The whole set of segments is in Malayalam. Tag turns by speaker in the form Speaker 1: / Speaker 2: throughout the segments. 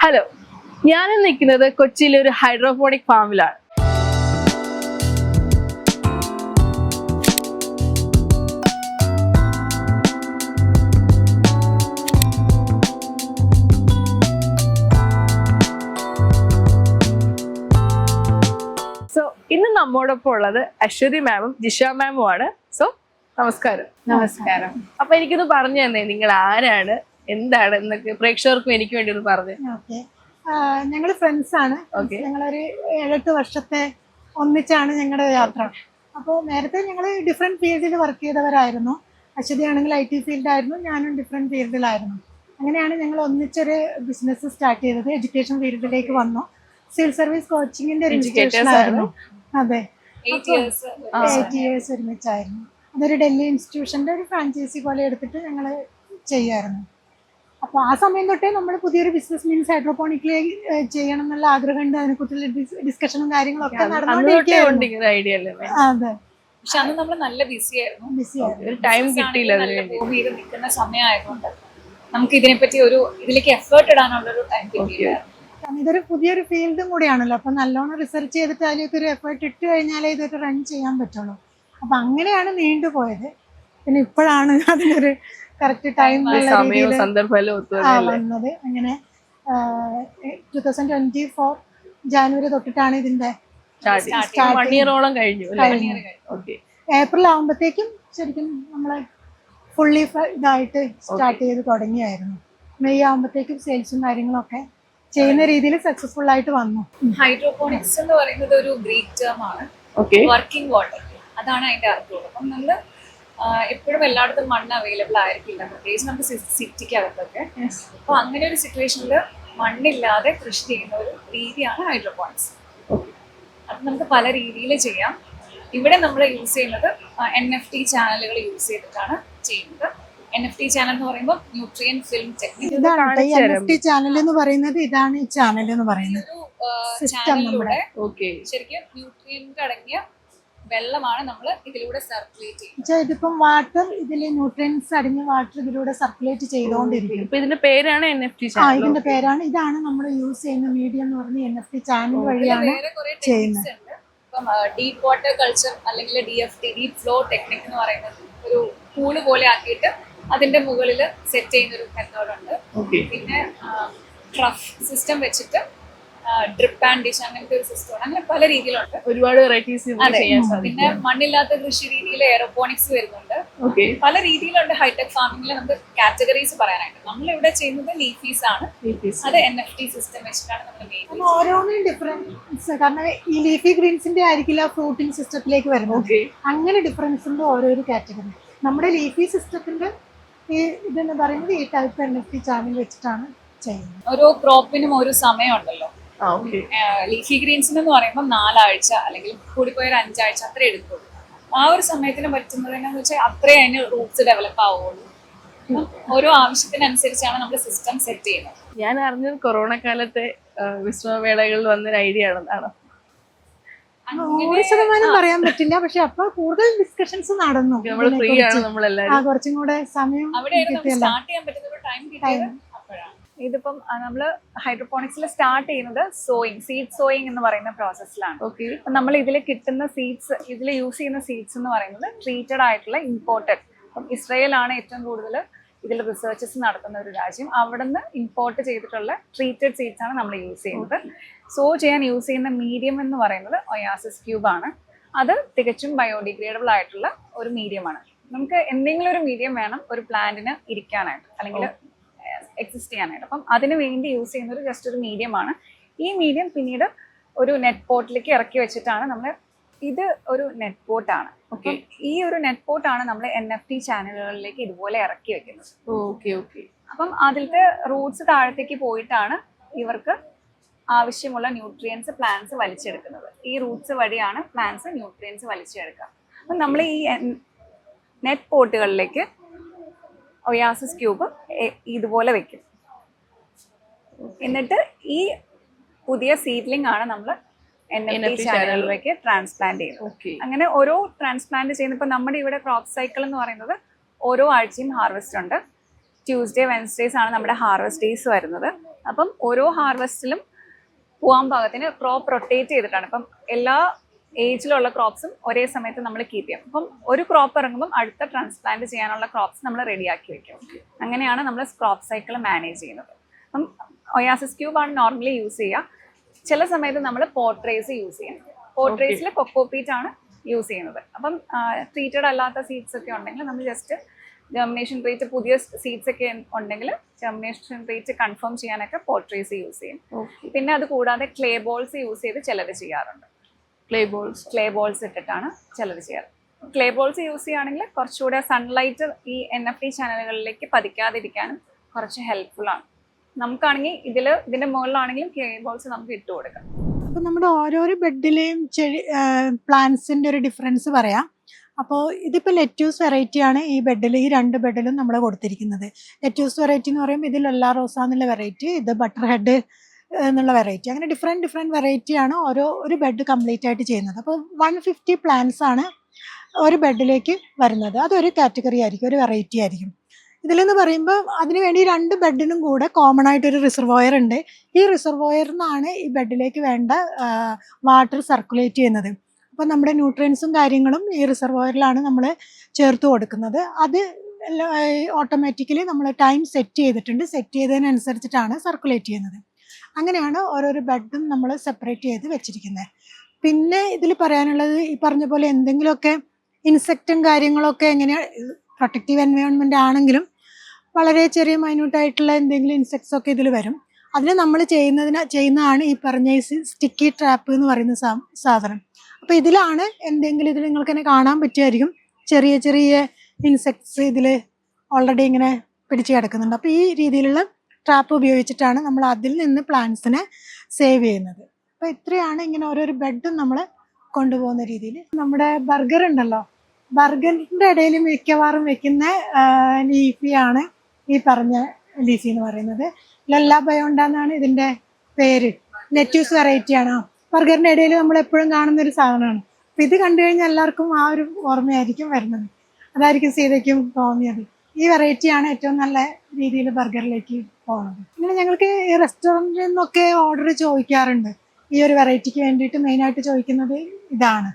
Speaker 1: ഹലോ ഞാൻ നിൽക്കുന്നത് കൊച്ചിയിലെ ഒരു ഹൈഡ്രോപോണിക് ഫാമിലാണ് സോ ഇന്ന് നമ്മോടൊപ്പം ഉള്ളത് അശ്വതി മാമും ജിഷ മാമുമാണ് ആണ്. സോ നമസ്കാരം.
Speaker 2: നമസ്കാരം.
Speaker 1: അപ്പൊ എനിക്കൊന്ന് പറഞ്ഞു തന്നെ നിങ്ങൾ ആരാണ്? എന്താണ് എന്നൊക്കെ പ്രേക്ഷകർക്കും എനിക്ക് വേണ്ടി ഒന്ന് പറഞ്ഞു.
Speaker 2: ഓക്കെ. ഞങ്ങൾ ഫ്രണ്ട്സ് ആണ്.
Speaker 1: Okay.
Speaker 2: ഞങ്ങളൊരു ഏഴെട്ട് വർഷത്തെ ഒന്നിച്ചാണ് ഞങ്ങളുടെ യാത്ര. അപ്പോൾ നേരത്തെ ഞങ്ങൾ ഡിഫറെന്റ് ഫീൽഡിൽ വർക്ക് ചെയ്തവരായിരുന്നു. അശ്വതി ആണെങ്കിൽ ഐ ടി ഫീൽഡായിരുന്നു ഞാനും ഡിഫറെന്റ് ഫീൽഡിലായിരുന്നു അങ്ങനെയാണ് ഞങ്ങൾ ഒന്നിച്ചൊരു ബിസിനസ് സ്റ്റാർട്ട് ചെയ്തത്. എഡ്യൂക്കേഷൻ ഫീൽഡിലേക്ക് വന്നു. സിവിൽ സർവീസ് കോച്ചിങ്ങിന്റെ ഒരു ഇൻസ്റ്റിറ്റ്യൂഷൻ ആയിരുന്നു? അതെ.
Speaker 3: എയ്റ്റ് ഇയേഴ്സ്
Speaker 2: ഒരുമിച്ചായിരുന്നു. അതൊരു ഡൽഹി ഇൻസ്റ്റിറ്റ്യൂഷന്റെ ഒരു ഫ്രാഞ്ചൈസി പോലെ എടുത്തിട്ട് ഞങ്ങൾ ചെയ്യുമായിരുന്നു അപ്പോൾ ആ സമയം തൊട്ടേ നമ്മൾ പുതിയൊരു ബിസിനസ് മീൻസ് ഹൈഡ്രോപോണിക്കിലേക്ക് ചെയ്യണം എന്നുള്ള ആഗ്രഹമുണ്ട്. അതിനെക്കുറിച്ചുള്ള ഡിസ്കഷനും കാര്യങ്ങളൊക്കെ? അതെ
Speaker 3: പക്ഷെ അന്ന് നമ്മൾ നല്ല ബിസി ആയിരുന്നു.
Speaker 2: ബിസി ആയിരുന്നു.
Speaker 1: ഒരു ടൈം കിട്ടിയില്ല
Speaker 3: നിൽക്കുന്ന സമയമായതുകൊണ്ട് നമുക്ക് ഇതിനെപ്പറ്റി ഒരു ഇതിലേക്ക് എഫേർട്ട് ഇടാനുള്ള ഒരു ടൈം കിട്ടിയില്ല
Speaker 2: ഇതൊരു പുതിയൊരു ഫീൽഡും കൂടിയാണല്ലോ. അപ്പൊ നല്ലോണം റിസർച്ച് ചെയ്തിട്ട് അതിലേക്ക് ഒരു എഫേർട്ട് ഇട്ട് കഴിഞ്ഞാലേ ഇതൊരു റൺ ചെയ്യാൻ പറ്റുള്ളൂ. അപ്പൊ അങ്ങനെയാണ് നീണ്ടുപോയത്. പിന്നെ ഇപ്പോഴാണ് അതിനൊരു കറക്റ്റ് ടൈം
Speaker 1: സമയവും ഒത്തു
Speaker 2: വന്നത്. അങ്ങനെ two thousand twenty four January തൊട്ടിട്ടാണ് ഇതിന്റെ
Speaker 1: ഓളം കഴിഞ്ഞു.
Speaker 2: ഏപ്രിൽ ആകുമ്പോഴത്തേക്കും ശരിക്കും നമ്മളെ ഫുള്ളി ഇതായിട്ട് സ്റ്റാർട്ട് ചെയ്ത് തുടങ്ങിയായിരുന്നു. മെയ് ആകുമ്പോഴത്തേക്കും സെയിൽസും കാര്യങ്ങളൊക്കെ ചെയ്യുന്ന രീതിയിൽ സക്സസ്ഫുൾ ആയിട്ട് വന്നു.
Speaker 3: ഹൈഡ്രോപോണിക്സ് എന്ന് പറയുന്നത് ഒരു ഗ്രീക്ക് ടേം ആണ്.
Speaker 1: ഓക്കെ
Speaker 3: വർക്കിംഗ് വാട്ടർ അതാണ് അതിന്റെ അർത്ഥം. അപ്പം നമ്മൾ എപ്പോഴും എല്ലായിടത്തും മണ്ണ് അവൈലബിൾ ആയിരിക്കില്ല. പ്രത്യേകിച്ച് നമുക്ക് സിറ്റിക്ക് അകത്തൊക്കെ അപ്പൊ അങ്ങനെ ഒരു സിറ്റുവേഷനിൽ മണ്ണില്ലാതെ കൃഷി ചെയ്യുന്ന ഒരു രീതിയാണ് ഹൈഡ്രോപോണിക്സ് അത് നമുക്ക് പല രീതിയിൽ ചെയ്യാം. ഇവിടെ നമ്മൾ യൂസ് ചെയ്യുന്നത് എൻ എഫ് ടി ചാനലുകൾ യൂസ് ചെയ്തിട്ടാണ് ചെയ്യുന്നത്. എൻ എഫ് ടി ചാനൽ എന്ന് പറയുമ്പോൾ ന്യൂട്രിയൻ ഫിലിം ടെക്നിക്
Speaker 2: ഇതാണ് ഈ എൻ എഫ് ടി ചാനൽ എന്ന് പറയുന്നത് ഇതാണ് ഈ ചാനൽ എന്ന് പറയുന്നത്.
Speaker 1: സിസ്റ്റം
Speaker 3: ശരിക്കും ന്യൂട്രിയന്റ് അടങ്ങിയ വെള്ളമാണ് നമ്മൾ ഇതിലൂടെ സർക്കുലേറ്റ് ചെയ്യുന്നത്.
Speaker 2: ഇതിപ്പം വാട്ടർ ഇതിൽ ന്യൂട്രിയൻസ് അടിഞ്ഞ വാട്ടർ ഇതിലൂടെ സർക്കുലേറ്റ് ചെയ്തുകൊണ്ടിരിക്കും
Speaker 1: ഇപ്പൊ ഇതിന്റെ പേരാണ് എൻ എഫ് ടി
Speaker 2: ആ
Speaker 1: ചാനൽ
Speaker 2: ഇതിന്റെ പേരാണ്. ഇതാണ് നമ്മൾ യൂസ് ചെയ്യുന്ന മീഡിയം എന്ന് പറഞ്ഞ എൻ എഫ് ടി ചാനൽ വഴിയാണ് ചെയ്യുന്നത്.
Speaker 3: ഇപ്പം ഡീപ്പ് വാട്ടർ കൾച്ചർ അല്ലെങ്കിൽ D F T deep flow technique എന്ന് പറയുന്നത് ഒരു പൂൾ പോലെ ആക്കിയിട്ട് അതിന്റെ മുകളിൽ സെറ്റ് ചെയ്യുന്ന ഒരു മെത്തേഡ് ഉണ്ട്. പിന്നെ ട്രഫ് സിസ്റ്റം വെച്ചിട്ട് ഡ്രിപ്പ് ആൻഡ് ഡിഷ് അങ്ങനത്തെ ഒരു സിസ്റ്റമാണ് അങ്ങനെ പല രീതിയിലുണ്ട്.
Speaker 1: ഒരുപാട് വെറൈറ്റീസ്
Speaker 3: പിന്നെ മണ്ണില്ലാത്ത കൃഷി രീതിയിൽ എയറോപോണിക്സ് വരുന്നുണ്ട്.
Speaker 1: ഓക്കെ
Speaker 3: പല രീതിയിലുണ്ട് ഹൈടെക് ഫാമിംഗിൽ നമുക്ക് കാറ്റഗറീസ് പറയാനായിട്ട്. നമ്മൾ ഇവിടെ ചെയ്യുന്നത് ലീഫീസ് ആണ്. അത് എൻ എഫ് ടി സിസ്റ്റം വെച്ചിട്ടാണ് നമ്മൾ
Speaker 2: ഓരോന്നും ഡിഫറൻസ് കാരണം ഈ ലീഫി ഗ്രീൻസിന്റെ ആയിരിക്കില്ല ഫ്രൂട്ടിംഗ് സിസ്റ്റത്തിലേക്ക് വരുന്നത്. അങ്ങനെ ഡിഫറൻസ് ഉണ്ട് ഓരോരോ കാറ്റഗറി നമ്മുടെ ലീഫി സിസ്റ്റത്തിന്റെ ഈ ഇതെന്ന് പറയുന്നത് ഈ type N F T channel വെച്ചിട്ടാണ് ചെയ്യുന്നത്.
Speaker 3: ഓരോ ക്രോപ്പിനും ഒരു സമയമുണ്ടല്ലോ ലീഫി ഗ്രീൻസിന് എന്ന് പറയുമ്പോൾ നാലാഴ്ച അല്ലെങ്കിൽ കൂടിപ്പോയ ഒരു അഞ്ചാഴ്ച അത്രേ എടുക്കുള്ളൂ. ആ ഒരു സമയത്തിന് പറ്റുന്നതെന്നു വെച്ചാൽ അത്രേ അതിന് റൂട്ട്സ് ഡെവലപ്പ് ആവുള്ളൂ. ഓരോ ആവശ്യത്തിനനുസരിച്ചാണ് നമ്മൾ സിസ്റ്റം സെറ്റ് ചെയ്യുന്നത്.
Speaker 1: ഞാൻ അറിഞ്ഞത് കൊറോണ കാലത്തെ വിശ്രമവേളകളിൽ വന്നൊരു ഐഡിയ ആണെന്നാണ്?
Speaker 2: നൂറ് ശതമാനം പറയാൻ പറ്റില്ല. പക്ഷെ അപ്പൊ കൂടുതൽ ഡിസ്കഷൻസ് നടന്നു.
Speaker 1: നമ്മൾ ഫ്രീ ആണ്
Speaker 2: ഇതിനെക്കുറിച്ച്.
Speaker 1: നമ്മളെല്ലാരും.
Speaker 2: ആ കുറച്ചും കൂടെ സമയം അവിടെ
Speaker 3: സ്റ്റാർട്ട് ചെയ്യാൻ പറ്റുന്ന ഒരു ടൈം ഇതിപ്പം നമ്മൾ ഹൈഡ്രോപോണിക്സിൽ സ്റ്റാർട്ട് ചെയ്യുന്നത് സോയിങ് സീഡ് സോയിങ് എന്ന് പറയുന്ന പ്രോസസ്സിലാണ്
Speaker 1: ഓക്കെ
Speaker 3: നമ്മൾ ഇതിൽ കിട്ടുന്ന സീഡ്സ് ഇതിൽ യൂസ് ചെയ്യുന്ന സീഡ്സ് എന്ന് പറയുന്നത് ട്രീറ്റഡ് ആയിട്ടുള്ള ഇമ്പോർട്ടഡ് അപ്പം ഇസ്രയേലാണ് ഏറ്റവും കൂടുതൽ ഇതിൽ റിസർച്ചസ് നടത്തുന്ന ഒരു രാജ്യം. അവിടെ നിന്ന് ഇമ്പോർട്ട് ചെയ്തിട്ടുള്ള ട്രീറ്റഡ് സീഡ്സ് ആണ് നമ്മൾ യൂസ് ചെയ്യുന്നത്. സോ ചെയ്യാൻ യൂസ് ചെയ്യുന്ന മീഡിയം എന്ന് പറയുന്നത് ഒയാസിസ് ക്യൂബ് ആണ്. അത് തികച്ചും ബയോഡിഗ്രേഡബിൾ ആയിട്ടുള്ള ഒരു മീഡിയമാണ് നമുക്ക് എന്തെങ്കിലും ഒരു മീഡിയം വേണം ഒരു പ്ലാന്റിന് ഇരിക്കാനായിട്ട്. അല്ലെങ്കിൽ എക്സിസ്റ്റ് ചെയ്യാനായിട്ട്. അപ്പം അതിന് വേണ്ടി യൂസ് ചെയ്യുന്ന ഒരു ജസ്റ്റ് ഒരു മീഡിയമാണ് ഈ മീഡിയം പിന്നീട് ഒരു നെറ്റ് പോട്ടിലേക്ക് ഇറക്കി വെച്ചിട്ടാണ് നമ്മൾ ഇത് ഒരു നെറ്റ് പോട്ടാണ്
Speaker 1: ഓക്കെ
Speaker 3: ഈ ഒരു നെറ്റ് പോട്ടാണ് നമ്മൾ എൻ എഫ് ടി ചാനലുകളിലേക്ക് ഇതുപോലെ ഇറക്കി വെക്കുന്നത്.
Speaker 1: ഓക്കെ ഓക്കെ
Speaker 3: അപ്പം അതിലത്തെ റൂട്ട്സ് താഴത്തേക്ക് പോയിട്ടാണ് ഇവർക്ക് ആവശ്യമുള്ള ന്യൂട്രിയൻസ് പ്ലാന്റ്സ് വലിച്ചെടുക്കുന്നത്. ഈ റൂട്ട്സ് വഴിയാണ് പ്ലാന്റ്സ് ന്യൂട്രിയൻസ് വലിച്ചെടുക്കുക. അപ്പം നമ്മൾ ഈ നെറ്റ് പോട്ടുകളിലേക്ക് ഒയാസിസ് ക്യൂബ് ഇതുപോലെ വെക്കും. എന്നിട്ട് ഈ പുതിയ സീഡ്ലിംഗ് ആണ് നമ്മൾ എൻ എഫ് ടി ചാനലിലേക്ക് ട്രാൻസ്പ്ലാന്റ് ചെയ്യുന്നത്.
Speaker 1: ഓക്കെ
Speaker 3: അങ്ങനെ ഓരോ ട്രാൻസ്പ്ലാന്റ് ചെയ്യുന്ന ഇപ്പം നമ്മുടെ ഇവിടെ ക്രോപ്പ് സൈക്കിൾ എന്ന് പറയുന്നത് ഓരോ ആഴ്ചയും ഹാർവെസ്റ്റ് ഉണ്ട്. ട്യൂസ്ഡേ വെൻസ്ഡേസ് ആണ് നമ്മുടെ ഹാർവെസ്റ്റ് ഡേയ്സ് വരുന്നത്. അപ്പം ഓരോ ഹാർവെസ്റ്റിലും പോകാൻ പാകത്തിന് ക്രോപ്പ് റൊട്ടേറ്റ് ചെയ്തിട്ടാണ്. അപ്പം എല്ലാ ഏജിലുള്ള ക്രോപ്സും ഒരേ സമയത്ത് നമ്മൾ കീപ്പ് ചെയ്യാം. അപ്പം ഒരു ക്രോപ്പ് ഇറങ്ങുമ്പം അടുത്ത ട്രാൻസ്പ്ലാന്റ് ചെയ്യാനുള്ള ക്രോപ്സ് നമ്മൾ റെഡിയാക്കി വെക്കും. അങ്ങനെയാണ് നമ്മൾ ക്രോപ്പ് സൈക്കിൾ മാനേജ് ചെയ്യുന്നത്. അപ്പം ഒയാസിസ് ക്യൂബാണ് നോർമലി യൂസ് ചെയ്യുക. ചില സമയത്ത് നമ്മൾ പോർട്രേസ് യൂസ് ചെയ്യും. പോർട്രേസിൽ കൊക്കോപീറ്റ് ആണ് യൂസ് ചെയ്യുന്നത്. അപ്പം ട്രീറ്റഡ് അല്ലാത്ത സീഡ്സ് ഒക്കെ ഉണ്ടെങ്കിൽ നമ്മൾ ജസ്റ്റ് ജെർമിനേഷൻ റേറ്റ് പുതിയ സീഡ്സ് ഒക്കെ ഉണ്ടെങ്കിൽ ജെർമിനേഷൻ റേറ്റ് കൺഫേം ചെയ്യാനൊക്കെ പോർട്രേസ് യൂസ് ചെയ്യും. പിന്നെ അത് കൂടാതെ ക്ലേ ബോൾസ് യൂസ് ചെയ്ത് ചിലവ് ചെയ്യാറുണ്ട്.
Speaker 1: പ്ലേ ബോൾസ്
Speaker 3: ക്ലേ ബോൾസ് ഇട്ടിട്ടാണ് ചിലർ ചെയ്യാറ്. ക്ലേ ബോൾസ് യൂസ് ചെയ്യുകയാണെങ്കിൽ കുറച്ചുകൂടെ സൺലൈറ്റ് ഈ എൻ എഫ് ടി ചാനലുകളിലേക്ക് പതിക്കാതിരിക്കാനും കുറച്ച് ഹെൽപ്ഫുൾ ആണ്. നമുക്കാണെങ്കിൽ ഇതിൽ ഇതിന്റെ മുകളിലാണെങ്കിലും ക്ലേ ബോൾസ് നമുക്ക് ഇട്ട് കൊടുക്കാം.
Speaker 2: അപ്പോൾ നമ്മുടെ ഓരോരോ ബെഡിലെയും ചെടി പ്ലാന്റ്സിന്റെ ഒരു ഡിഫറൻസ് പറയാം. അപ്പോൾ ഇതിപ്പോൾ ലെറ്റ്യൂസ് വെറൈറ്റിയാണ് ഈ ബെഡിൽ ഈ രണ്ട് ബെഡിലും നമ്മൾ കൊടുത്തിരിക്കുന്നത്. ലെറ്റ്യൂസ് വെറൈറ്റി എന്ന് പറയുമ്പോൾ ഇതിൽ എല്ലാ റോസ എന്നുള്ള വെറൈറ്റി ഇത് ബട്ടർ ഹെഡ് എന്നുള്ള വെറൈറ്റി അങ്ങനെ ഡിഫറെന്റ് ഡിഫറെന്റ് വെറൈറ്റി ആണ് ഓരോ ഒരു ബെഡ് കംപ്ലീറ്റ് ആയിട്ട് ചെയ്യുന്നത്. അപ്പോൾ വൺ ഫിഫ്റ്റി പ്ലാന്റ്സ് ആണ് ഒരു ബെഡിലേക്ക് വരുന്നത്. അതൊരു കാറ്റഗറി ആയിരിക്കും ഒരു വെറൈറ്റി ആയിരിക്കും. ഇതിലെന്ന് പറയുമ്പോൾ അതിന് വേണ്ടി രണ്ട് ബെഡിനും കൂടെ കോമൺ ആയിട്ടൊരു റിസർവോയർ ഉണ്ട്. ഈ റിസർവോയറിൽ നിന്നാണ് ഈ ബെഡിലേക്ക് വേണ്ട വാട്ടർ സർക്കുലേറ്റ് ചെയ്യുന്നത്. അപ്പോൾ നമ്മുടെ ന്യൂട്രിയൻസും കാര്യങ്ങളും ഈ റിസർവോയറിലാണ് നമ്മൾ ചേർത്ത് കൊടുക്കുന്നത്. അത് ഓട്ടോമാറ്റിക്കലി നമ്മൾ ടൈം സെറ്റ് ചെയ്തിട്ടുണ്ട്. സെറ്റ് ചെയ്തതിനനുസരിച്ചിട്ടാണ് സർക്കുലേറ്റ് ചെയ്യുന്നത്. അങ്ങനെയാണ് ഓരോരോ ബെഡും നമ്മൾ സെപ്പറേറ്റ് ചെയ്ത് വെച്ചിരിക്കുന്നത് പിന്നെ ഇതിൽ പറയാനുള്ളത് ഈ പറഞ്ഞ പോലെ എന്തെങ്കിലുമൊക്കെ ഇൻസെക്റ്റും കാര്യങ്ങളൊക്കെ എങ്ങനെ പ്രൊട്ടക്റ്റീവ് എൻവയോൺമെന്റ് ആണെങ്കിലും വളരെ ചെറിയ മൈന്യൂട്ടായിട്ടുള്ള എന്തെങ്കിലും ഇൻസെക്ട്സ് ഒക്കെ ഇതിൽ വരും. അതിന് നമ്മൾ ചെയ്യുന്നതിന് ചെയ്യുന്നതാണ് ഈ പറഞ്ഞ സ്റ്റിക്കി ട്രാപ്പ് എന്ന് പറയുന്ന സാധനം. അപ്പോൾ ഇതിലാണ് എന്തെങ്കിലും ഇതിൽ നിങ്ങൾക്ക് തന്നെ കാണാൻ പറ്റുമായിരിക്കും ചെറിയ ചെറിയ ഇൻസെക്ട്സ് ഇതിൽ ഓൾറെഡി ഇങ്ങനെ പിടിച്ച് കിടക്കുന്നുണ്ട്. അപ്പോൾ ഈ രീതിയിലുള്ള ട്രാപ്പ് ഉപയോഗിച്ചിട്ടാണ് നമ്മൾ അതിൽ നിന്ന് പ്ലാന്റ്സിനെ സേവ് ചെയ്യുന്നത്. അപ്പോൾ ഇത്രയാണ് ഇങ്ങനെ ഓരോരോ ബെഡും നമ്മൾ കൊണ്ടുപോകുന്ന രീതിയിൽ. നമ്മുടെ ബർഗർ ഉണ്ടല്ലോ. ബർഗറിന്റെ ഇടയിൽ മിക്കവാറും വെക്കുന്ന ലീഫിയാണ് ഈ പറഞ്ഞ ലീഫി എന്ന് പറയുന്നത്. ലല്ല ബയോണ്ട ഇതിന്റെ പേര്. ലെറ്റ്യൂസ് വെറൈറ്റി ആണോ? ബർഗറിന്റെ ഇടയിൽ നമ്മൾ എപ്പോഴും കാണുന്ന ഒരു സാധനമാണ്. അപ്പം ഇത് കണ്ടു കഴിഞ്ഞാൽ എല്ലാവർക്കും ആ ഒരു ഓർമ്മയായിരിക്കും വരുന്നത്. അതായിരിക്കും സീതയ്ക്കും തോന്നിയത്. ഈ വെറൈറ്റിയാണ് ഏറ്റവും നല്ല രീതിയിൽ ബർഗറിലേക്ക് ഇങ്ങനെ ഞങ്ങൾക്ക് ഈ റെസ്റ്റോറന്റിൽ നിന്നൊക്കെ ഓർഡർ ചോദിക്കാറുണ്ട്. ഈ ഒരു വെറൈറ്റിക്ക് വേണ്ടിയിട്ട് മെയിനായിട്ട് ചോദിക്കുന്നത് ഇതാണ്.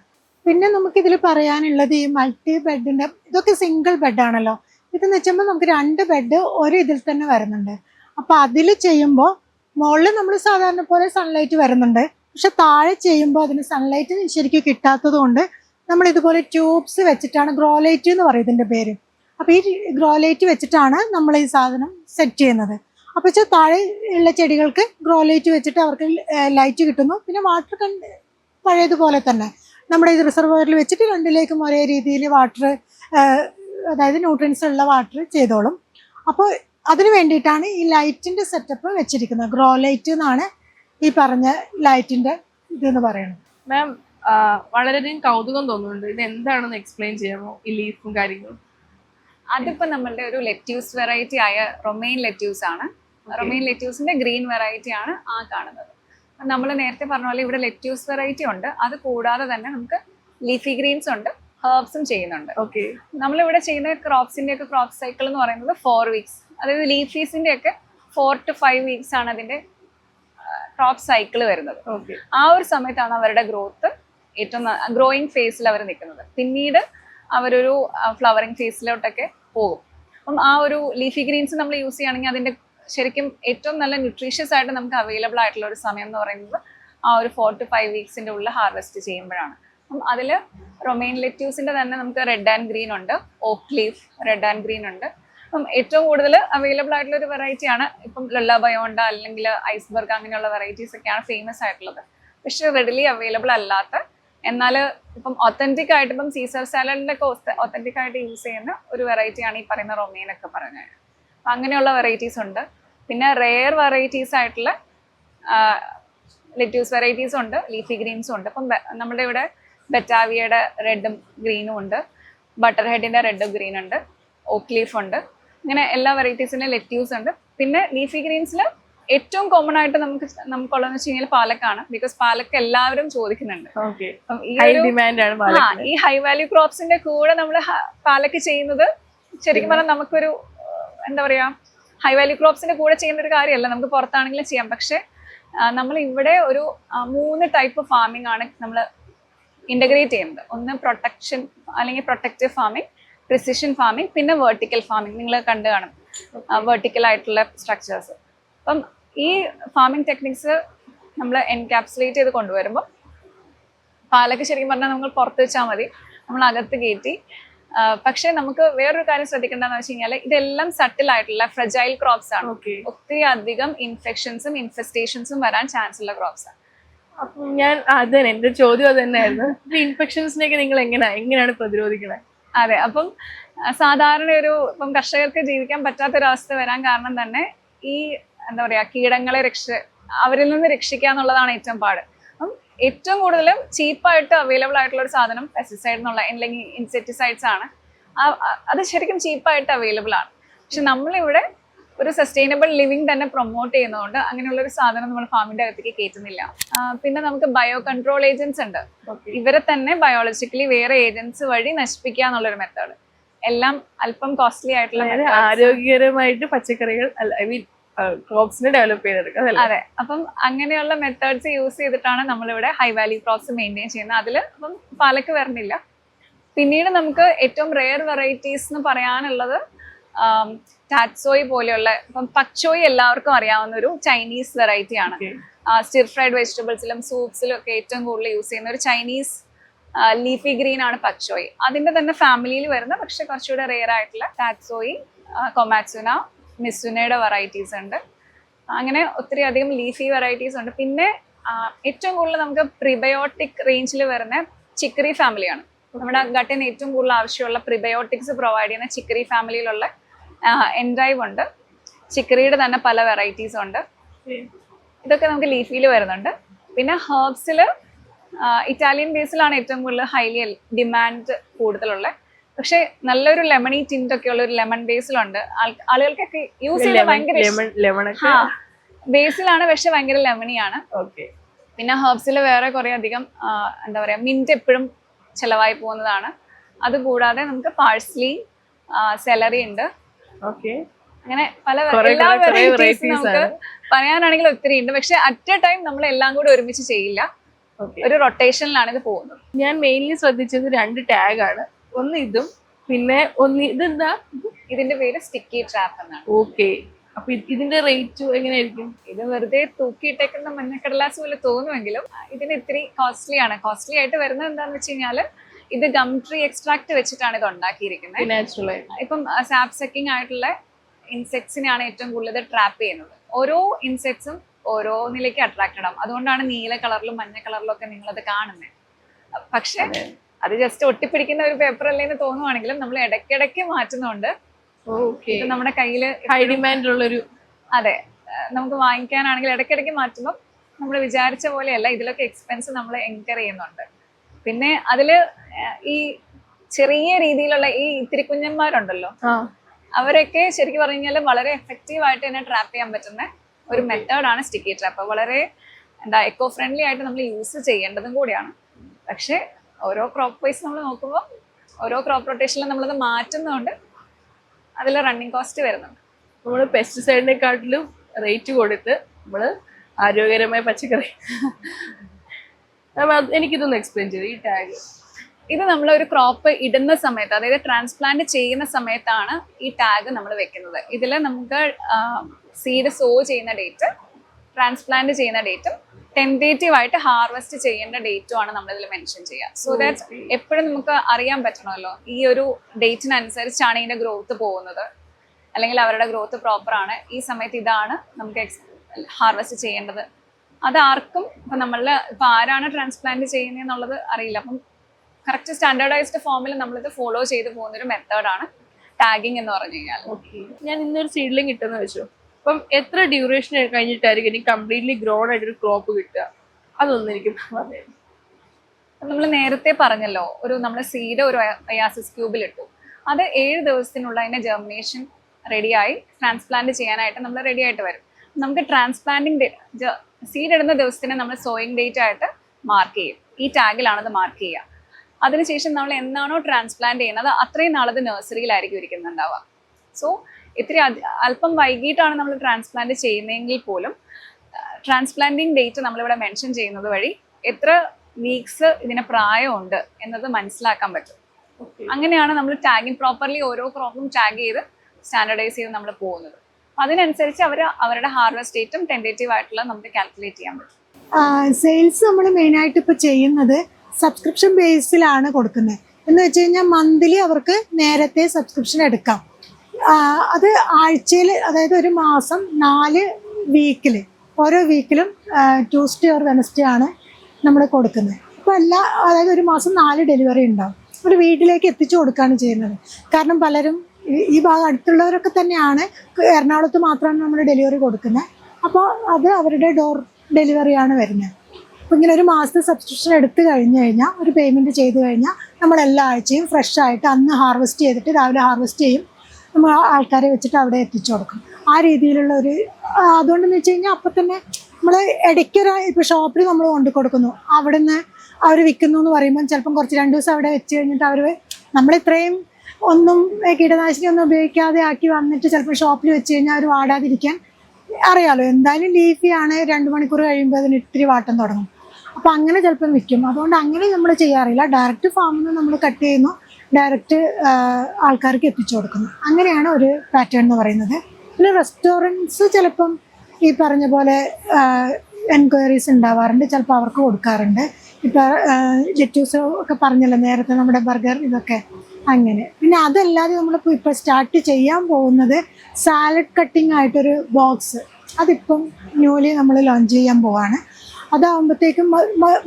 Speaker 2: പിന്നെ നമുക്കിതിൽ പറയാനുള്ളത് ഈ മൾട്ടി ബെഡിന്റെ ഇതൊക്കെ സിംഗിൾ ബെഡാണല്ലോ ഇതെന്ന് വെച്ചുമ്പോൾ നമുക്ക് രണ്ട് ബെഡ് ഒരു ഇതിൽ തന്നെ വരുന്നുണ്ട്. അപ്പോൾ അതിൽ ചെയ്യുമ്പോൾ മുകളിൽ നമ്മൾ സാധാരണ പോലെ സൺലൈറ്റ് വരുന്നുണ്ട്. പക്ഷെ താഴെ ചെയ്യുമ്പോൾ അതിന് സൺലൈറ്റ് ശരിക്കും കിട്ടാത്തത് കൊണ്ട് നമ്മൾ ഇതുപോലെ ട്യൂബ്സ് വെച്ചിട്ടാണ് ഗ്രോലൈറ്റ് എന്ന് പറയും ഇതിന്റെ പേര്. അപ്പോൾ ഈ ഗ്രോലൈറ്റ് വെച്ചിട്ടാണ് നമ്മൾ ഈ സാധനം സെറ്റ് ചെയ്യുന്നത്. അപ്പോൾ വെച്ചാൽ താഴെ ഉള്ള ചെടികൾക്ക് ഗ്രോ ലൈറ്റ് വെച്ചിട്ട് അവർക്ക് ലൈറ്റ് കിട്ടുന്നു. പിന്നെ വാട്ടർ കണ്ട് പഴയതുപോലെ തന്നെ. നമ്മുടെ ഇത് റിസർവറിൽ വെച്ചിട്ട് രണ്ടിലേക്കും ഒരേ രീതിയിൽ വാട്ടർ അതായത് ന്യൂട്രിയൻസ് ഉള്ള വാട്ടർ ചെയ്തോളും. അപ്പോൾ അതിന് വേണ്ടിയിട്ടാണ് ഈ ലൈറ്റിന്റെ സെറ്റപ്പ് വെച്ചിരിക്കുന്നത്. ഗ്രോ ലൈറ്റ് എന്നാണ് ഈ പറഞ്ഞ ലൈറ്റിന്റെ ഇതെന്ന് പറയുന്നത്.
Speaker 1: മാം വളരെയധികം കൗതുകം തോന്നുന്നുണ്ട്. ഇത് എന്താണെന്ന് എക്സ്പ്ലെയിൻ ചെയ്യാമോ? ഈ ലീഫും കാര്യങ്ങളും?
Speaker 3: അതിപ്പോൾ നമ്മളുടെ ഒരു ലെറ്റ്യൂസ് വെറൈറ്റി ആയ റൊമൈൻ ലെറ്റ്യൂസ് ആണ്. റൊമെയിൻ ലെറ്റ്യൂസിന്റെ ഗ്രീൻ വെറൈറ്റി ആണ് ആ കാണുന്നത്. നമ്മൾ നേരത്തെ പറഞ്ഞ പോലെ ഇവിടെ ലെറ്റ്യൂസ് വെറൈറ്റി ഉണ്ട്. അത് കൂടാതെ തന്നെ നമുക്ക് ലീഫി ഗ്രീൻസ് ഉണ്ട് ഹേർബ്സും ചെയ്യുന്നുണ്ട്.
Speaker 1: ഓക്കെ
Speaker 3: നമ്മളിവിടെ ചെയ്യുന്ന ക്രോപ്സിന്റെ ഒക്കെ ക്രോപ്പ് സൈക്കിൾ എന്ന് പറയുന്നത് ഫോർ വീക്സ് അതായത് ലീഫീസിന്റെ ഒക്കെ ഫോർ ടു ഫൈവ് വീക്സ് ആണ് അതിന്റെ ക്രോപ്പ് സൈക്കിൾ വരുന്നത്. ആ ഒരു സമയത്താണ് അവരുടെ ഗ്രോത്ത് ഏറ്റവും ഗ്രോയിങ് ഫേസിൽ അവർ നിൽക്കുന്നത്. പിന്നീട് അവരൊരു ഫ്ലവറിങ് ഫേസിലോട്ടൊക്കെ പോകും. അപ്പം ആ ഒരു ലീഫി ഗ്രീൻസ് നമ്മൾ യൂസ് ചെയ്യുകയാണെങ്കിൽ അതിന്റെ ശരിക്കും ഏറ്റവും നല്ല ന്യൂട്രീഷ്യസ് ആയിട്ട് നമുക്ക് അവൈലബിൾ ആയിട്ടുള്ള ഒരു സമയം എന്ന് പറയുന്നത് ആ ഒരു ഫോർ ടു ഫൈവ് വീക്സിന്റെ ഉള്ളിൽ ഹാർവെസ്റ്റ് ചെയ്യുമ്പോഴാണ്. അപ്പം അതിൽ റൊമൈൻ ലെറ്റ്യൂസിന്റെ തന്നെ നമുക്ക് റെഡ് ആൻഡ് ഗ്രീൻ ഉണ്ട് oak leaf red and green ഉണ്ട്. അപ്പം ഏറ്റവും കൂടുതൽ അവൈലബിൾ ആയിട്ടുള്ള ഒരു വെറൈറ്റിയാണ് ഇപ്പം ലല്ല ബയോണ്ട അല്ലെങ്കിൽ ഐസ്ബർഗ് അങ്ങനെയുള്ള വെറൈറ്റീസ് ഒക്കെയാണ് ഫേമസ് ആയിട്ടുള്ളത്. പക്ഷേ റെഡിലി അവൈലബിൾ അല്ലാത്ത എന്നാൽ ഇപ്പം ഒത്തന്റിക് ആയിട്ട് ഇപ്പം സീസർ സാലഡിന്റെ ഒക്കെ ഒത്തന്റിക് ആയിട്ട് യൂസ് ചെയ്യുന്ന ഒരു വെറൈറ്റിയാണ് ഈ പറയുന്ന റൊമൈൻ ഒക്കെ പറഞ്ഞത് അങ്ങനെയുള്ള വെറൈറ്റീസ് ഉണ്ട്. പിന്നെ റെയർ വെറൈറ്റീസ് ആയിട്ടുള്ള ലെറ്റ്യൂസ് വെറൈറ്റീസ് ഉണ്ട് ലീഫി ഗ്രീൻസും ഉണ്ട്. അപ്പം നമ്മുടെ ഇവിടെ ബെറ്റാവിയയുടെ റെഡും ഗ്രീനും ഉണ്ട്. ബട്ടർ ഹെഡിന്റെ റെഡും ഗ്രീൻ ഉണ്ട്. ഓക്ക് ലീഫ് ഉണ്ട്. ഇങ്ങനെ എല്ലാ വെറൈറ്റീസിന്റെ ലെറ്റ്യൂസ് ഉണ്ട്. പിന്നെ ലീഫി ഗ്രീൻസിൽ ഏറ്റവും കോമൺ ആയിട്ട് നമുക്ക് നമുക്കുള്ളതെന്ന് വെച്ച് കഴിഞ്ഞാൽ പാലക്കാണ്. ബിക്കോസ് പാലക്ക് എല്ലാവരും ചോദിക്കുന്നുണ്ട്. ഈ
Speaker 1: ഹൈ
Speaker 3: വാല്യൂ ക്രോപ്സിന്റെ കൂടെ നമ്മൾ പാലക്ക് ചെയ്യുന്നത് ശരിക്കും പറഞ്ഞാൽ നമുക്കൊരു എന്താ പറയാ ഹൈ വാല്യൂ ക്രോപ്സിന്റെ കൂടെ ചെയ്യേണ്ട ഒരു കാര്യമല്ല നമുക്ക് പുറത്താണെങ്കിലും ചെയ്യാം. പക്ഷേ നമ്മൾ ഇവിടെ ഒരു മൂന്ന് ടൈപ്പ് ഫാമിംഗ് ആണ് നമ്മൾ ഇന്റഗ്രേറ്റ് ചെയ്യുന്നത്. ഒന്ന് പ്രൊട്ടക്ഷൻ അല്ലെങ്കിൽ പ്രൊട്ടക്റ്റീവ് ഫാമിംഗ് പ്രിസിഷൻ ഫാമിംഗ് പിന്നെ വെർട്ടിക്കൽ ഫാമിംഗ് നിങ്ങൾ കണ്ടു കാണും വെർട്ടിക്കൽ ആയിട്ടുള്ള സ്ട്രക്ചേഴ്സ് അപ്പം ഈ ഫാമിംഗ് ടെക്നിക്സ് നമ്മൾ എൻകാപ്സുലേറ്റ് ചെയ്ത് കൊണ്ടുവരുമ്പോൾ പാലൊക്കെ ശരിക്കും പറഞ്ഞാൽ നമ്മൾ പുറത്ത് വെച്ചാൽ മതി. നമ്മൾ അകത്ത് കയറ്റി പക്ഷേ നമുക്ക് വേറൊരു കാര്യം ശ്രദ്ധിക്കേണ്ടതെന്ന് വെച്ച് കഴിഞ്ഞാൽ ഇതെല്ലാം സട്ടിൽ ആയിട്ടുള്ള ഫ്രജൈൽ ക്രോപ്സ് ആണ്. ഒത്തിരി അധികം ഇൻഫെക്ഷൻസും ഇൻഫെസ്റ്റേഷൻസും വരാൻ ചാൻസ് ഉള്ള ക്രോപ്സ് ആണ്.
Speaker 1: അപ്പം ഞാൻ അത് എന്റെ ചോദ്യം അത് തന്നെയായിരുന്നു ഇൻഫെക്ഷൻസിനെയൊക്കെ നിങ്ങൾ എങ്ങനെയാ എങ്ങനെയാണ് പ്രതിരോധിക്കണേ?
Speaker 3: അതെ അപ്പം സാധാരണ ഒരു ഇപ്പം കർഷകർക്ക് ജീവിക്കാൻ പറ്റാത്തൊരവസ്ഥ വരാൻ കാരണം തന്നെ ഈ എന്താ പറയാ കീടങ്ങളെ രക്ഷ അവരിൽ നിന്ന് രക്ഷിക്കുക എന്നുള്ളതാണ് ഏറ്റവും പാട്. ഏറ്റവും കൂടുതലും ചീപ്പായിട്ട് അവൈലബിൾ ആയിട്ടുള്ള ഒരു സാധനം പെസ്റ്റിസൈഡ് എന്നുള്ള അല്ലെങ്കിൽ ഇൻസെക്ടിസൈഡ്സ് ആണ്. അത് ശരിക്കും ചീപ്പായിട്ട് അവൈലബിൾ ആണ്. പക്ഷെ നമ്മളിവിടെ ഒരു സസ്റ്റൈനബിൾ ലിവിങ് തന്നെ പ്രൊമോട്ട് ചെയ്യുന്നതുകൊണ്ട് അങ്ങനെയുള്ള ഒരു സാധനം നമ്മൾ ഫാമിന്റെ അകത്തേക്ക് കയറ്റുന്നില്ല. പിന്നെ നമുക്ക് ബയോ കൺട്രോൾ ഏജൻസ് ഉണ്ട് ഇവരെ തന്നെ ബയോളജിക്കലി വേറെ ഏജൻസ് വഴി നശിപ്പിക്കുക എന്നുള്ളൊരു മെത്തേഡ് എല്ലാം അല്പം കോസ്റ്റ്ലി ആയിട്ടുള്ള
Speaker 1: ആരോഗ്യകരമായിട്ട് പച്ചക്കറികൾ ഐ മീൻ ക്രോപ്സിനെ ഡെവലപ്പ് ചെയ്തെടുക്കാം
Speaker 3: അതെ. അപ്പം അങ്ങനെയുള്ള മെത്തേഡ്സ് യൂസ് ചെയ്തിട്ടാണ് നമ്മളിവിടെ ഹൈ വാല്യൂ ക്രോപ്സ് മെയിന്റെയിൻ ചെയ്യുന്നത്. അതിൽ അപ്പം പാലക്ക് വരണില്ല. പിന്നീട് നമുക്ക് ഏറ്റവും റെയർ വെറൈറ്റീസ് എന്ന് പറയാനുള്ളത് ടാറ്റ്സോയ് പോലെയുള്ള ഇപ്പം പച്ചോയ് എല്ലാവർക്കും അറിയാവുന്ന ഒരു ചൈനീസ് വെറൈറ്റി ആണ്. സ്റ്റിർ ഫ്രൈഡ് വെജിറ്റബിൾസിലും സൂപ്സിലും ഒക്കെ ഏറ്റവും കൂടുതൽ യൂസ് ചെയ്യുന്ന ഒരു ചൈനീസ് ലീഫി ഗ്രീൻ ആണ് പച്ചോയ് അതിന്റെ തന്നെ ഫാമിലിയിൽ വരുന്ന പക്ഷെ കുറച്ചുകൂടെ റെയർ ആയിട്ടുള്ള ടാറ്റ്സോയി കൊമാറ്റ്സുന മിസുനയുടെ വെറൈറ്റീസ് ഉണ്ട്. അങ്ങനെ ഒത്തിരി അധികം ലീഫി വെറൈറ്റീസ് ഉണ്ട്. പിന്നെ ഏറ്റവും കൂടുതൽ നമുക്ക് പ്രിബയോട്ടിക് റേഞ്ചിൽ വരുന്ന ചിക്കറി ഫാമിലിയാണ് നമ്മുടെ ഗട്ടിന് ഏറ്റവും കൂടുതൽ ആവശ്യമുള്ള പ്രിബയോട്ടിക്സ് പ്രൊവൈഡ് ചെയ്യുന്ന ചിക്കറി ഫാമിലിയിലുള്ള എൻഡൈവ് ഉണ്ട്. ചിക്കറിയുടെ തന്നെ പല വെറൈറ്റീസ് ഉണ്ട്. ഇതൊക്കെ നമുക്ക് ലീഫിയിൽ വരുന്നുണ്ട്. പിന്നെ ഹേർബ്സിൽ ഇറ്റാലിയൻ ബേസിലാണ് ഏറ്റവും കൂടുതൽ ഹൈലി ഡിമാൻഡ് കൂടുതലുള്ള പക്ഷെ നല്ലൊരു ലെമണി ടിന്റ് ഒക്കെ ഉള്ള ഒരു ലെമൺ ബേസിലുണ്ട് ആളുകൾക്കൊക്കെ യൂസ് ചെയ്യുന്നത് ഭയങ്കര ബേസിലാണ് പക്ഷെ ഭയങ്കര ലെമണിയാണ് പിന്നെ ഹെർബ്സിൽ വേറെ കുറെ അധികം എന്താ പറയാ മിന്റ് എപ്പോഴും ചെലവായി പോകുന്നതാണ്. അതുകൂടാതെ നമുക്ക് പാഴ്സ്ലി സെലറി ഉണ്ട്.
Speaker 1: ഓക്കെ
Speaker 3: അങ്ങനെ പല എല്ലാ വെറൈറ്റീസ് നമുക്ക്. പറയാനാണെങ്കിൽ ഒത്തിരി ഉണ്ട്. പക്ഷെ അറ്റ് എ ടൈം നമ്മൾ എല്ലാം കൂടി ഒരുമിച്ച് ചെയ്യില്ല. ഒരു റൊട്ടേഷനിലാണ് ഇത് പോകുന്നത്.
Speaker 1: ഞാൻ മെയിൻലി ശ്രദ്ധിച്ചത് രണ്ട് ടാഗ് ആണ്. ഒന്ന് ഇതും പിന്നെ ഒന്ന് ഇതെന്താ?
Speaker 3: ഇതിന്റെ പേര് സ്റ്റിക്കി ട്രാപ്പ് എന്നാണ്.
Speaker 1: ഓക്കെ അപ്പൊ ഇതിന്റെ റേറ്റ് എങ്ങനെയായിരിക്കും?
Speaker 3: ഇത് വെറുതെ തൂക്കിയിട്ടേക്കുന്ന മഞ്ഞക്കടലാസ് പോലെ തോന്നുമെങ്കിലും ഇതിന് ഇത്തിരി കോസ്റ്റ്ലി ആണ്. കോസ്റ്റ്ലി ആയിട്ട് വരുന്നത് എന്താണെന്ന് വെച്ച് കഴിഞ്ഞാൽ ഇത് ഗം ട്രീ എക്സ്ട്രാക്ട് വെച്ചിട്ടാണ് ഇത് ഉണ്ടാക്കിയിരിക്കുന്നത്. ഇപ്പം സാപ് സക്കിംഗ് ആയിട്ടുള്ള ഇൻസെക്ട്സിനെയാണ് ഏറ്റവും കൂടുതൽ ട്രാപ്പ് ചെയ്യുന്നത്. ഓരോ ഇൻസെക്ട്സും ഓരോന്നിലേക്ക് അട്രാക്റ്റഡ് ആവും. അതുകൊണ്ടാണ് നീല കളറിലും മഞ്ഞ കളറിലും ഒക്കെ നിങ്ങളത് കാണുന്നത്. പക്ഷെ അത് ജസ്റ്റ് ഒട്ടിപ്പിടിക്കുന്ന ഒരു പേപ്പർ അല്ലേന്ന് തോന്നുവാണെങ്കിലും നമ്മൾ ഇടയ്ക്കിടയ്ക്ക് മാറ്റുന്നുണ്ട്. ഇത് നമ്മുടെ കയ്യിൽ
Speaker 1: ഹൈ ഡിമാൻഡിലുള്ളൊരു
Speaker 3: അതെ. നമുക്ക് വാങ്ങിക്കാനാണെങ്കിൽ ഇടയ്ക്കിടയ്ക്ക് മാറ്റുമ്പോൾ നമ്മൾ വിചാരിച്ച പോലെയല്ല ഇതിലൊക്കെ എക്സ്പെൻസ് നമ്മൾ എൻകർ ചെയ്യുന്നുണ്ട്. പിന്നെ അതിൽ ഈ ചെറിയ രീതിയിലുള്ള ഈ ഇത്തിരി കുഞ്ഞന്മാരുണ്ടല്ലോ അവരൊക്കെ ശരിക്കും പറഞ്ഞു കഴിഞ്ഞാൽ വളരെ എഫക്റ്റീവ് ആയിട്ട് തന്നെ ട്രാപ്പ് ചെയ്യാൻ പറ്റുന്ന ഒരു മെത്തേഡാണ് സ്റ്റിക്കി ട്രാപ്പ് വളരെ എന്താ എക്കോ ഫ്രണ്ട്ലി ആയിട്ട് നമ്മൾ യൂസ് ചെയ്യേണ്ടതും കൂടിയാണ്. പക്ഷേ ഓരോ ക്രോപ്പ് വൈസ് നമ്മൾ നോക്കുമ്പോൾ ഓരോ ക്രോപ്പ് റൊട്ടേഷനിലും നമ്മളത് മാറ്റുന്നതുകൊണ്ട് അതിൽ റണ്ണിങ് കോസ്റ്റ് വരുന്നുണ്ട്.
Speaker 1: നമ്മൾ പെസ്റ്റിസൈഡിനെക്കാട്ടിലും റേറ്റ് കൊടുത്ത് നമ്മൾ ആരോഗ്യകരമായ പച്ചക്കറി. എനിക്കിതൊന്ന് എക്സ്പ്ലെയിൻ ചെയ്തു ഈ ടാഗ്
Speaker 3: ഇത് നമ്മൾ ഒരു ക്രോപ്പ് ഇടുന്ന സമയത്ത് അതായത് ട്രാൻസ്പ്ലാന്റ് ചെയ്യുന്ന സമയത്താണ് ഈ ടാഗ് നമ്മൾ വെക്കുന്നത്. ഇതിൽ നമുക്ക് സീഡ് സോ ചെയ്യുന്ന ഡേറ്റ് ട്രാൻസ്പ്ലാന്റ് ചെയ്യുന്ന ഡേറ്റും ടെന്റേറ്റീവ് ആയിട്ട് ഹാർവെസ്റ്റ് ചെയ്യേണ്ട ഡേറ്റും ആണ് നമ്മൾ ഇതിൽ മെൻഷൻ ചെയ്യുക സോ ദാറ്റ് എപ്പോഴും നമുക്ക് അറിയാൻ പറ്റണമല്ലോ. ഈ ഒരു ഡേറ്റിനനുസരിച്ചാണ് ഇതിന്റെ ഗ്രോത്ത് പോകുന്നത്. അല്ലെങ്കിൽ അവരുടെ ഗ്രോത്ത് പ്രോപ്പർ ആണ്. ഈ സമയത്ത് ഇതാണ് നമുക്ക് ഹാർവെസ്റ്റ് ചെയ്യേണ്ടത്. അത് ആർക്കും ഇപ്പൊ നമ്മളിൽ ഇപ്പൊ ആരാണ് ട്രാൻസ്പ്ലാന്റ് ചെയ്യുന്നത് എന്നുള്ളത് അറിയില്ല. അപ്പം കറക്റ്റ് സ്റ്റാൻഡേർഡൈസ്ഡ് ഫോമിൽ നമ്മളിത് ഫോളോ ചെയ്ത് പോകുന്ന ഒരു മെത്തേഡാണ് ടാഗിങ് എന്ന് പറഞ്ഞു കഴിഞ്ഞാൽ
Speaker 1: ഓക്കെ ഞാൻ ഇന്നൊരു സീഡ്ലിംഗ് കിട്ടുന്ന വെച്ചു? അപ്പം എത്ര ഡ്യൂറേഷൻ കഴിഞ്ഞിട്ടായിരിക്കും എനിക്ക് കംപ്ലീറ്റ്ലി ഗ്രോൺ ആയിട്ടൊരു ക്രോപ്പ് കിട്ടുക? അതൊന്നും എനിക്ക് പറയാം.
Speaker 3: നമ്മൾ നേരത്തെ പറഞ്ഞല്ലോ ഒരു നമ്മൾ സീഡ് ഒരു അയാസിസ് ക്യൂബിൽ ഇട്ടു. അത് ഏഴ് ദിവസത്തിനുള്ള അതിന്റെ ജെർമിനേഷൻ റെഡിയായി ട്രാൻസ്പ്ലാന്റ് ചെയ്യാനായിട്ട് നമ്മൾ റെഡി ആയിട്ട് വരും. നമുക്ക് ട്രാൻസ്പ്ലാന്റിങ് സീഡ് ഇടുന്ന ദിവസത്തിന് നമ്മൾ സോയിങ് ഡേറ്റ് ആയിട്ട് മാർക്ക് ചെയ്യും. ഈ ടാഗിലാണത് മാർക്ക് ചെയ്യുക. അതിനുശേഷം നമ്മൾ എന്താണോ ട്രാൻസ്പ്ലാന്റ് ചെയ്യുന്നത് അത്രയും നാളത് നഴ്സറിയിലായിരിക്കും ഇരിക്കുന്നുണ്ടാവുക. സോ ഇത്തിരി അധി- അല്പം വൈകിട്ടാണ് നമ്മൾ ട്രാൻസ്പ്ലാന്റ് ചെയ്യുന്നതെങ്കിൽ പോലും ട്രാൻസ്പ്ലാന്റിങ് ഡേറ്റ് നമ്മളിവിടെ മെൻഷൻ ചെയ്യുന്നത് വഴി എത്ര വീക്സ് ഇതിന് പ്രായമുണ്ട് എന്നത് മനസ്സിലാക്കാൻ പറ്റും. അങ്ങനെയാണ് നമ്മൾ ടാഗിങ് പ്രോപ്പർലി ഓരോ ക്രോപ്പും ടാഗ് ചെയ്ത് സ്റ്റാൻഡർഡൈസ് ചെയ്ത് നമ്മൾ പോകുന്നത്. അതിനനുസരിച്ച് അവർ അവരുടെ ഹാർവെസ്റ്റ് ഡേറ്റും ടെൻഡേറ്റീവ് ആയിട്ടുള്ള നമുക്ക് കാൽക്കുലേറ്റ് ചെയ്യാൻ പറ്റും.
Speaker 2: സെയിൽസ് നമ്മൾ മെയിനായിട്ട് ഇപ്പോൾ ചെയ്യുന്നത് സബ്സ്ക്രിപ്ഷൻ ബേസിലാണ് കൊടുക്കുന്നത്. എന്ന് വെച്ച് കഴിഞ്ഞാൽ മന്ത്ലി അവർക്ക് നേരത്തെ സബ്സ്ക്രിപ്ഷൻ എടുക്കാം. അത് ആഴ്ചയിൽ അതായത് ഒരു മാസം നാല് വീക്കിൽ ഓരോ വീക്കിലും ട്യൂസ്ഡേ ഓർ വെനസ്ഡേ ആണ് നമ്മൾ കൊടുക്കുന്നത്. അപ്പോൾ എല്ലാ അതായത് ഒരു മാസം നാല് ഡെലിവറി ഉണ്ടാവും. ഒരു വീട്ടിലേക്ക് എത്തിച്ചു കൊടുക്കുകയാണ് ചെയ്യുന്നത്. കാരണം പലരും ഈ- ഭാഗം അടുത്തുള്ളവരൊക്കെ തന്നെയാണ് എറണാകുളത്ത് മാത്രമാണ് നമ്മൾ ഡെലിവറി കൊടുക്കുന്നത്. അപ്പോൾ അത് അവരുടെ ഡോർ ഡെലിവറിയാണ് വരുന്നത്. അപ്പോൾ ഇങ്ങനെ ഒരു മാസത്തെ സബ്സ്ക്രിപ്ഷൻ എടുത്ത് കഴിഞ്ഞ് കഴിഞ്ഞാൽ ഒരു പേയ്മെന്റ് ചെയ്ത് കഴിഞ്ഞാൽ നമ്മൾ എല്ലാ ആഴ്ചയും ഫ്രഷ് ആയിട്ട് അന്ന് ഹാർവെസ്റ്റ് ചെയ്തിട്ട് രാവിലെ ഹാർവെസ്റ്റ് ചെയ്യും. നമ്മൾ ആൾക്കാരെ വെച്ചിട്ട് അവിടെ എത്തിച്ചു കൊടുക്കും. ആ രീതിയിലുള്ള ഒരു അതുകൊണ്ടെന്ന് വെച്ച് കഴിഞ്ഞാൽ അപ്പം തന്നെ നമ്മൾ ഇടയ്ക്കൊരു ഇപ്പോൾ ഷോപ്പിൽ നമ്മൾ കൊണ്ടു കൊടുക്കുന്നു. അവിടെ നിന്ന് അവർ വിൽക്കുന്നു എന്ന് പറയുമ്പോൾ ചിലപ്പം കുറച്ച് രണ്ട് ദിവസം അവിടെ വെച്ച് കഴിഞ്ഞിട്ട് അവർ നമ്മളിത്രയും ഒന്നും ഏ, കീടനാശിനി ഒന്നും ഉപയോഗിക്കാതെ ആക്കി വന്നിട്ട് ചിലപ്പോൾ ഷോപ്പിൽ വെച്ച് കഴിഞ്ഞാൽ അവർ വാടാതിരിക്കാൻ അറിയാലോ. എന്തായാലും ലീഫി ആണ് രണ്ട് മണിക്കൂർ കഴിയുമ്പോൾ അതിന് ഇത്തിരി വാട്ടം തുടങ്ങും. അപ്പം അങ്ങനെ ചിലപ്പം വിൽക്കും. അതുകൊണ്ട് അങ്ങനെ നമ്മൾ ചെയ്യാറില്ല. ഡയറക്റ്റ് ഫാമിൽ നിന്ന് നമ്മൾ കട്ട് ചെയ്യുന്നു. ഡയറക്റ്റ് ആൾക്കാർക്ക് എത്തിച്ചു കൊടുക്കുന്നു. അങ്ങനെയാണ് ഒരു പാറ്റേൺ എന്ന് പറയുന്നത്. പിന്നെ റെസ്റ്റോറന്റ്സ് ചിലപ്പം ഈ പറഞ്ഞ പോലെ എൻക്വയറീസ് ഉണ്ടാവാറുണ്ട് ചിലപ്പോൾ അവർക്ക് കൊടുക്കാറുണ്ട്. ഇപ്പോൾ ജെറ്റൂസ് ഒക്കെ പറഞ്ഞല്ലോ നേരത്തെ നമ്മുടെ ബർഗർ ഇതൊക്കെ അങ്ങനെ. പിന്നെ അതല്ലാതെ നമ്മളിപ്പോൾ ഇപ്പോൾ സ്റ്റാർട്ട് ചെയ്യാൻ പോകുന്നത് സാലഡ് കട്ടിംഗ് ആയിട്ടൊരു ബോക്സ്. അതിപ്പം ന്യൂലി നമ്മൾ ലോഞ്ച് ചെയ്യാൻ പോവാണ്. അതാകുമ്പോഴത്തേക്കും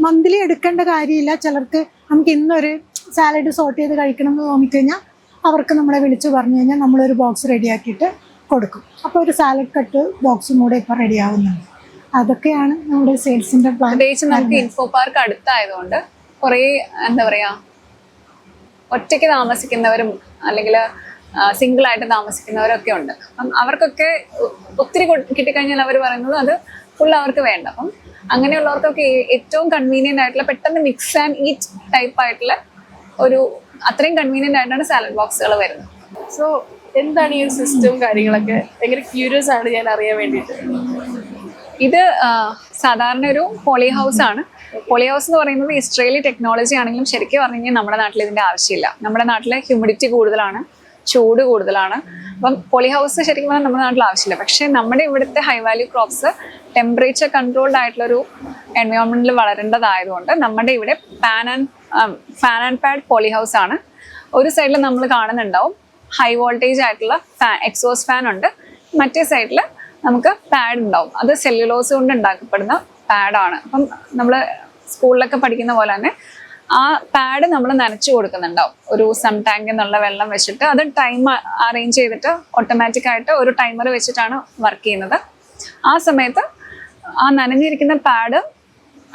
Speaker 2: മന്ത്ലി എടുക്കേണ്ട കാര്യമില്ല. ചിലർക്ക് നമുക്ക് ഇന്നൊരു സാലഡ് സോർട്ട് ചെയ്ത് കഴിക്കണം എന്ന് തോന്നിക്കഴിഞ്ഞാൽ അവർക്ക് നമ്മളെ വിളിച്ച് പറഞ്ഞു കഴിഞ്ഞാൽ നമ്മളൊരു ബോക്സ് റെഡിയാക്കിയിട്ട് കൊടുക്കും. അപ്പോൾ ഒരു സാലഡ് കട്ട് ബോക്സും കൂടെ ഇപ്പോൾ റെഡി ആവുന്നുണ്ട്. അതൊക്കെയാണ് നമ്മുടെ സെയിൽസിന്റെ പ്ലാൻ
Speaker 3: പ്രത്യേകിച്ച് നമുക്ക് ഇൻഫോ പാർക്ക് അടുത്തായതുകൊണ്ട് കുറേ എന്താ പറയാ ഒറ്റയ്ക്ക് താമസിക്കുന്നവരും അല്ലെങ്കിൽ സിംഗിൾ ആയിട്ട് താമസിക്കുന്നവരൊക്കെ ഉണ്ട്. അപ്പം അവർക്കൊക്കെ ഒത്തിരി കിട്ടിക്കഴിഞ്ഞാൽ അവർ പറയുന്നത് അത് ഫുൾ അവർക്ക് വേണ്ട. അപ്പം അങ്ങനെയുള്ളവർക്കൊക്കെ ഏറ്റവും കൺവീനിയന്റ് ആയിട്ടുള്ള പെട്ടെന്ന് മിക്സ് ആൻഡ് ഈറ്റ് ടൈപ്പ് ആയിട്ടുള്ള ഒരു അത്രയും കൺവീനിയന്റ് ആയിട്ടാണ് സാലഡ് ബോക്സുകൾ വരുന്നത്.
Speaker 1: സോ എന്താണ് ഈ സിസ്റ്റം കാര്യങ്ങളൊക്കെ? ഭയങ്കര ക്യൂരിയസ് ആണ് ഞാൻ അറിയാൻ വേണ്ടിയിട്ട്.
Speaker 3: ഇത് സാധാരണ ഒരു പോളി ഹൗസ് ആണ്. പോളി ഹൗസ് എന്ന് പറയുന്നത് ഇസ്രയേലി ടെക്നോളജി ആണെങ്കിലും ശരിക്കും പറഞ്ഞു കഴിഞ്ഞാൽ നമ്മുടെ നാട്ടിൽ ഇതിന്റെ ആവശ്യമില്ല. നമ്മുടെ നാട്ടിലെ ഹ്യൂമിഡിറ്റി കൂടുതലാണ്. ചൂട് കൂടുതലാണ്. അപ്പം പോളി ഹൗസ് ശരിക്കും പറഞ്ഞാൽ നമ്മുടെ നാട്ടിൽ ആവശ്യമില്ല. പക്ഷേ നമ്മുടെ ഇവിടുത്തെ high value crops temperature controlled ആയിട്ടുള്ളൊരു എൻവയോൺമെന്റിൽ വളരേണ്ടതായതുകൊണ്ട് നമ്മുടെ ഇവിടെ pan and fan and pad poly house ആണ്. ഒരു സൈഡിൽ നമ്മൾ കാണുന്നുണ്ടാവും. ഹൈ വോൾട്ടേജ് ആയിട്ടുള്ള ഫാൻ എക്സോസ് ഫാൻ ഉണ്ട്. മറ്റേ സൈഡിൽ നമുക്ക് പാഡ് ഉണ്ടാവും. അത് സെല്ലുലോസ് കൊണ്ട് ഉണ്ടാക്കപ്പെടുന്ന പാഡാണ് അപ്പം നമ്മൾ സ്കൂളിലൊക്കെ പഠിക്കുന്ന പോലെ തന്നെ ആ പാഡ് നമ്മൾ നനച്ചു കൊടുക്കുന്നുണ്ടാവും. ഒരു സം ടാങ്ക് എന്നുള്ള വെള്ളം വെച്ചിട്ട് അത് ടൈം അറേഞ്ച് ചെയ്തിട്ട് ഓട്ടോമാറ്റിക് ആയിട്ട് ഒരു ടൈമർ വെച്ചിട്ടാണ് വർക്ക് ചെയ്യുന്നത്. ആ സമയത്ത് ആ നനഞ്ഞിരിക്കുന്ന പാഡ്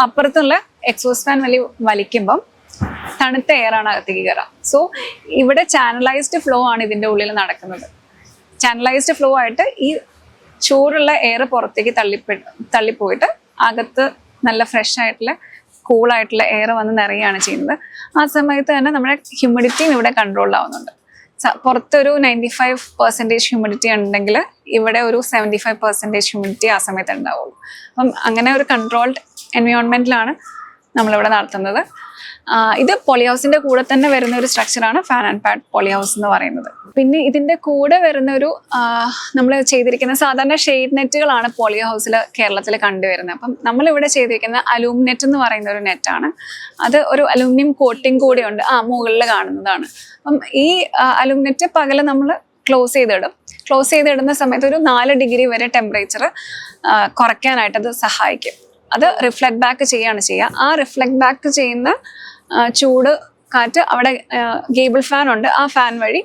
Speaker 3: അപ്പുറത്തുള്ള എക്സോസ് ഫാൻ വലി വലിക്കുമ്പം തണുത്ത എയർ ആണ് അകത്തേക്ക് കയറാം സോ ഇവിടെ ചാനലൈസ്ഡ് ഫ്ലോ ആണ് ഇതിന്റെ ഉള്ളിൽ നടക്കുന്നത്. ചാനലൈസ്ഡ് ഫ്ലോ ആയിട്ട് ഈ ചൂടുള്ള എയർ പുറത്തേക്ക് തള്ളിപ്പെ തള്ളിപ്പോയിട്ട് അകത്ത് നല്ല ഫ്രഷ് ആയിട്ടുള്ള കൂൾ ആയിട്ടുള്ള എയർ വന്ന് നിറയുകയാണ് ചെയ്യുന്നത്. ആ സമയത്ത് തന്നെ നമ്മുടെ ഹ്യൂമിഡിറ്റിയും ഇവിടെ കൺട്രോൾ ആവുന്നുണ്ട്. പുറത്തൊരു നയന്റി ഫൈവ് പെർസെന്റേജ് ഹ്യൂമിഡിറ്റി ഉണ്ടെങ്കിൽ ഇവിടെ ഒരു സെവന്റി ഫൈവ് പെർസെന്റേജ് ഹ്യൂമിഡിറ്റി ആ സമയത്ത് ഉണ്ടാവുള്ളൂ. അപ്പം അങ്ങനെ ഒരു കൺട്രോൾഡ് എൻവയോൺമെന്റിലാണ് നമ്മളിവിടെ നടത്തുന്നത്. ഇത് പൊളിഹൗസിന്റെ കൂടെ തന്നെ വരുന്ന ഒരു സ്ട്രക്ചറാണ് ഫാൻ ആൻഡ് പാഡ് പൊളിഹൗസ് എന്ന് പറയുന്നത്. പിന്നെ ഇതിന്റെ കൂടെ വരുന്ന ഒരു നമ്മൾ ചെയ്തിരിക്കുന്ന സാധാരണ ഷെയ്ഡ് നെറ്റുകളാണ് പൊളിഹൗസിൽ കേരളത്തിൽ കണ്ടുവരുന്നത്. അപ്പം നമ്മളിവിടെ ചെയ്തിരിക്കുന്ന അലൂം നെറ്റ് എന്ന് പറയുന്ന ഒരു നെറ്റാണ് അത് ഒരു അലൂമിനിയം കോട്ടിംഗ് കൂടിയുണ്ട്. ആ മുകളിൽ കാണുന്നതാണ്. അപ്പം ഈ അലൂം നെറ്റ് പകൽ നമ്മൾ ക്ലോസ് ചെയ്തിടും. ക്ലോസ് ചെയ്തിടുന്ന സമയത്ത് ഒരു നാല് ഡിഗ്രി വരെ ടെമ്പറേച്ചർ കുറയ്ക്കാനായിട്ട് അത് സഹായിക്കും. അത് റിഫ്ലക്ട് ബാക്ക് ചെയ്യാണ് ചെയ്യുക. ആ റിഫ്ലക്ട് ബാക്ക് ചെയ്യുന്ന ചൂട് കാറ്റ് അവിടെ ഗേബിൾ ഫാൻ ഉണ്ട്. ആ ഫാൻ വഴി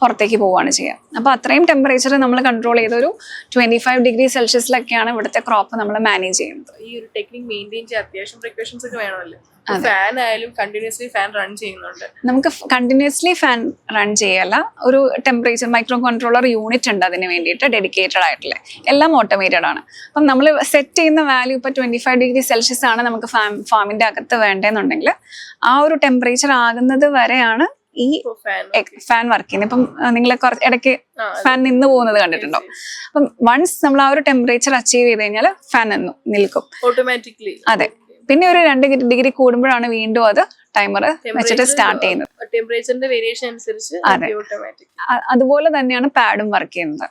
Speaker 3: പുറത്തേക്ക് പോവുകയാണ് ചെയ്യുക. അപ്പോൾ അത്രയും ടെമ്പറേച്ചർ നമ്മൾ കൺട്രോൾ ചെയ്ത ഒരു ട്വന്റി ഫൈവ് ഡിഗ്രി സെൽഷ്യസിലൊക്കെയാണ് ഇവിടുത്തെ ക്രോപ്പ് നമ്മൾ മാനേജ് ചെയ്യുന്നത്.
Speaker 1: ഈ ഒരു ടെക്നിക് മെയിന്റെയിൻ ചെയ്യാൻ അത്യാവശ്യം പ്രിക്കോഷൻസ് ഒക്കെ വേണമല്ലോ. ഫാൻ ആയാലും കണ്ടിന്യൂസ്ലി ഫാൻ റൺ ചെയ്യുന്നുണ്ട്.
Speaker 3: നമുക്ക് കണ്ടിന്യൂസ്ലി ഫാൻ റൺ ചെയ്യല്ല. ഒരു ടെമ്പറേച്ചർ മൈക്രോ കൺട്രോളർ യൂണിറ്റ് ഉണ്ട് അതിന് വേണ്ടിയിട്ട് ഡെഡിക്കേറ്റഡ് ആയിട്ടുള്ള. എല്ലാം ഓട്ടോമേറ്റഡ് ആണ്. അപ്പം നമ്മൾ സെറ്റ് ചെയ്യുന്ന വാല്യൂ ഇപ്പോൾ ട്വന്റി ഫൈവ് ഡിഗ്രി സെൽഷ്യസ് ആണ് നമുക്ക് ഫാം ഫാമിന്റെ അകത്ത് വേണ്ടതെന്നുണ്ടെങ്കിൽ ആ ഒരു ടെമ്പറേച്ചർ ആകുന്നത് വരെയാണ് ഈ
Speaker 1: ഫാൻ
Speaker 3: വർക്ക് ചെയ്യുന്നത് ഇപ്പം നിങ്ങൾ കുറച്ച് ഇടയ്ക്ക് ഫാൻ നിന്ന് പോകുന്നത് കണ്ടിട്ടുണ്ടോ? അപ്പം വൺസ് നമ്മൾ ആ ഒരു ടെമ്പറേച്ചർ അച്ചീവ് ചെയ്ത് കഴിഞ്ഞാൽ ഫാൻ നിന്നു നിൽക്കും.
Speaker 1: ഓട്ടോമാറ്റിക്കലി
Speaker 3: അതെ. പിന്നെ ഒരു രണ്ട് ഡിഗ്രി കൂടുമ്പോഴാണ് വീണ്ടും അത് ടൈമർ വെച്ചിട്ട് സ്റ്റാർട്ട് ചെയ്യുന്നത്.
Speaker 1: ടെമ്പറേച്ചറിന്റെ വേരിയേഷൻ അനുസരിച്ച്
Speaker 3: അതെ. അതുപോലെ തന്നെയാണ് പാഡും വർക്ക് ചെയ്യുന്നത്.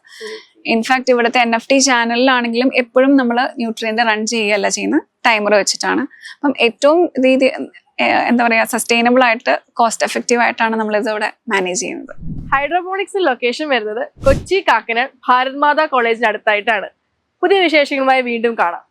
Speaker 3: ഇൻഫാക്ട് ഇവിടുത്തെ എൻ എഫ് ടി ചാനലിലാണെങ്കിലും എപ്പോഴും നമ്മൾ ന്യൂട്രിയന്റ് റൺ ചെയ്യുകയല്ല ചെയ്യുന്നത് ടൈമർ വെച്ചിട്ടാണ്. അപ്പം ഏറ്റവും രീതി എന്താ പറയുക സസ്റ്റൈനബിൾ ആയിട്ട് കോസ്റ്റ് എഫക്റ്റീവ് ആയിട്ടാണ് നമ്മൾ ഇതിവിടെ മാനേജ് ചെയ്യുന്നത്
Speaker 1: ഹൈഡ്രോപോണിക്സ് ലൊക്കേഷൻ വരുന്നത് കൊച്ചി കാക്കനാട് ഭാരത് മാതാ കോളേജിന് അടുത്തായിട്ടാണ്. പുതിയ വിശേഷങ്ങളുമായി വീണ്ടും കാണാം.